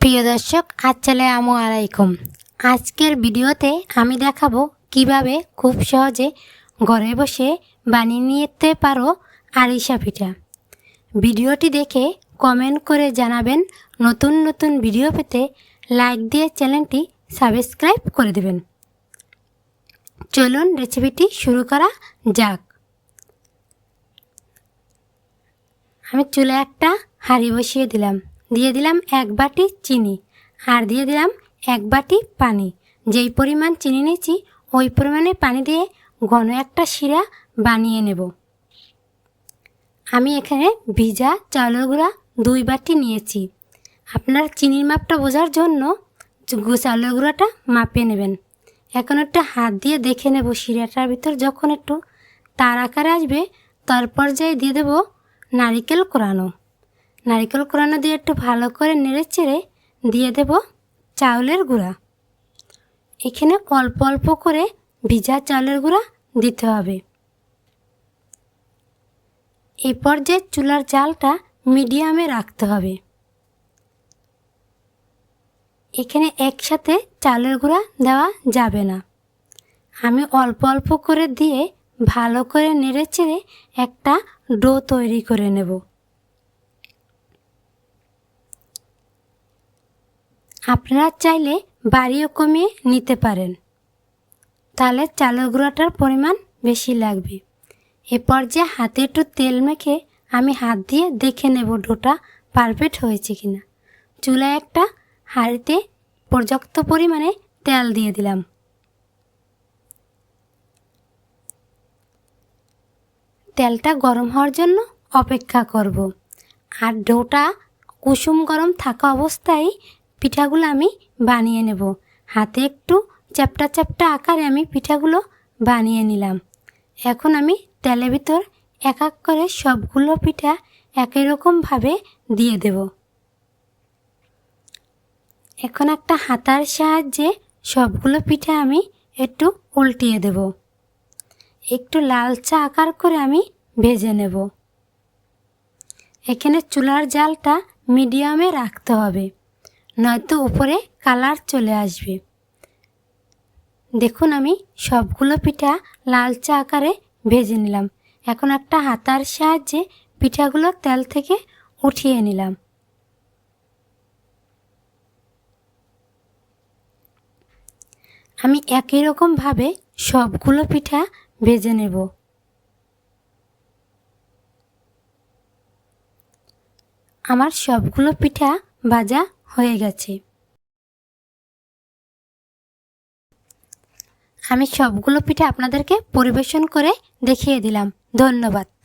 প্রিয় দর্শক, আসসালামু আলাইকুম। আজকের ভিডিওতে আমি দেখাবো কীভাবে খুব সহজে ঘরে বসে বানিয়ে নিতে পারো আরিসা পিঠা। ভিডিওটি দেখে কমেন্ট করে জানাবেন। নতুন নতুন ভিডিও পেতে লাইক দিয়ে চ্যানেলটি সাবস্ক্রাইব করে দেবেন। চলুন রেসিপিটি শুরু করা যাক। আমি চুলে একটা হাঁড়ি বসিয়ে দিলাম। দিয়ে দিলাম এক বাটি চিনি আর দিয়ে দিলাম এক বাটি পানি। যেই পরিমাণ চিনি নিয়েছি, ওই পরিমাণে পানি দিয়ে ঘন একটা শিরা বানিয়ে নেব। আমি এখানে ভিজা চাউলের গুঁড়া দুই বাটি নিয়েছি। আপনার চিনির মাপটা বোঝার জন্য চাউলের গুঁড়াটা মাপে নেবেন। এখন একটা হাত দিয়ে দেখে নেব শিরাটার ভিতর যখন একটু তার আকারে আসবে, তারপর যাই দিয়ে দেবো নারিকেল কোরানো। নারিকেল কোরানো দিয়ে একটু ভালো করে নেড়ে চেড়ে দিয়ে দেব চাউলের গুঁড়া। এখানে অল্প অল্প করে ভিজা চাউলের গুঁড়া দিতে হবে। এই পর্যায়ে চুলার জালটা মিডিয়ামে রাখতে হবে। এখানে একসাথে চালের গুঁড়া দেওয়া যাবে না। আমি অল্প অল্প করে দিয়ে ভালো করে নেড়ে চেড়ে একটা ডো তৈরি করে নেব। আপনারা চাইলে বাড়িও কমিয়ে নিতে পারেন। তাহলে চালের গুঁড়াটার পরিমাণ বেশি লাগবে। এ পর্যায়ে হাতে একটু তেল মেখে আমি হাত দিয়ে দেখে নেব ডোটা পারফেক্ট হয়েছে কিনা। চুলায় একটা হাঁড়িতে পর্যাপ্ত পরিমাণে তেল দিয়ে দিলাম। তেলটা গরম হওয়ার জন্য অপেক্ষা করব। আর ডোটা কুসুম গরম থাকা অবস্থায় পিঠাগুলো আমি বানিয়ে নেব। হাতে একটু চ্যাপটা চ্যাপটা আকারে আমি পিঠাগুলো বানিয়ে নিলাম। এখন আমি তেলের ভিতর এক এক করে সবগুলো পিঠা একই রকমভাবে দিয়ে দেব। এখন একটা হাতার সাহায্যে সবগুলো পিঠা আমি একটু উল্টিয়ে দেব। একটু লালচা আকার করে আমি ভেজে নেব। এখানে চুলার জালটা মিডিয়ামে রাখতে হবে। নয়তো উপরে কালার চলে আসবে। দেখুন আমি সবগুলো পিঠা লালচা আকারে ভেজে নিলাম। এখন একটা হাতার সাহায্যে পিঠাগুলো তেল থেকে উঠিয়ে নিলাম। আমি একই রকমভাবে সবগুলো পিঠা ভেজে নেব। আমার সবগুলো পিঠা ভাজা হয়ে গেছে। আমি সবগুলো পিঠে আপনাদেরকে পরিবেশন করে দেখিয়ে দিলাম। ধন্যবাদ।